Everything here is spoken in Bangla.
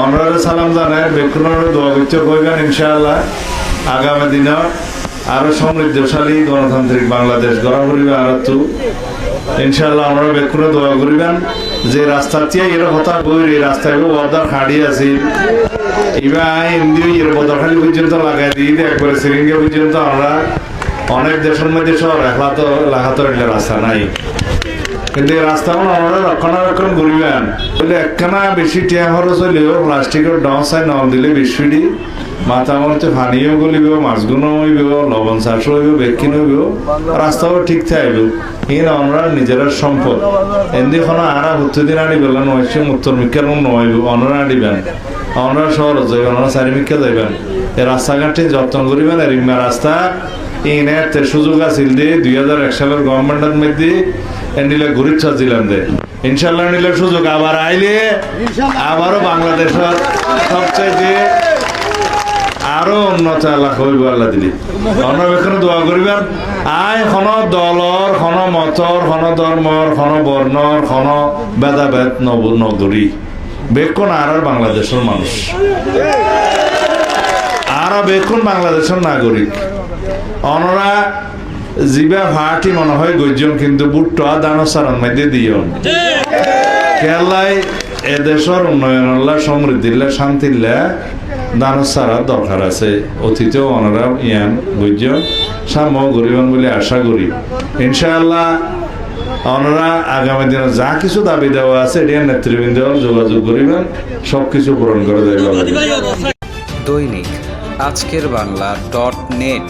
আমরা সালাম জানাই বেকুনের দোয়া করতে কইবেন ইনশাআল্লাহ। আগামী দিনে আরও সমৃদ্ধশালী গণতান্ত্রিক বাংলাদেশ গড়া করিবে আর তো। ইনশাআল্লাহ আমরা বেকুনে দোয়া করিবেন। যে রাস্তা দিয়ে এর কথা বই এই রাস্তায় ওয়াদার খাড়ি আছে। এবার এমনি এর বদরখালি পর্যন্ত লাগাই দিই একবারে সিরিঙ্গে পর্যন্ত আমরা অনেক দেশের মধ্যে সব এখলা তো লাগাতো রাস্তা নাই। কিন্তু রাস্তাগুলো আমরা রক্ষণাবেক্ষণ করিবেন বলে একখানা বেশি টিয়া খরচ হইলেও প্লাস্টিকের ডসায় নল দিলে বিস্ফিডি মাথা মধ্যে পানিও গলিব মাছগুলো হইব, লবণ চাষ হইব বেকিন হইব, রাস্তাও ঠিক থাকব কিন্তু আমরা নিজের সম্পদ। এমনি কোনো আরা প্রতিদিন আনি পেলেন নয়সে উত্তর মিক্ষার নইব অনরা আনিবেন। অনরা শহর যাইবেন অনরা চারিমিক্ষা যাইবেন। এই রাস্তাঘাটে যত্ন করিবেন রিম্মা রাস্তা। ইনে সুযোগ আছিল দে দুই হাজার এক সালের গভর্নমেন্টের মধ্যে নিলে ঘুরির দিলাম দে। ইনশাল্লাহ নিলে সুযোগ আবার আইলে আবারও বাংলাদেশের সবচাইতে আরও উন্নত এলাকা হইব আল্লাহ দিলি। অন্নবেক্ষণে দোয়া করিবেন আই খন দলর খন মতর খন ধর্মর খন বর্ণর খন ভেদাভেদ নব নগরী বেক্ষণ আর আর বাংলাদেশের মানুষ। আর বেক্ষণ বাংলাদেশের নাগরিক। অনরা জিবা ভাটি মনে হয় গর্জন কিন্তু বুট্টো দানসারণ মধ্যে দিও কেলাই এদেশের দরকার আছে। অতীতেও অনারা ইয়ান বুঝছ সাম্য গরিবন বলে আশা করি। ইনশাআল্লাহ অনারা আগামী দিনে যা কিছু দাবি দেওয়া আছে এটা নেতৃবৃন্দ যোগাযোগ করিবেন সব কিছু পূরণ করে দেবেন দৈনিক আজকের বাংলা ডট নেট।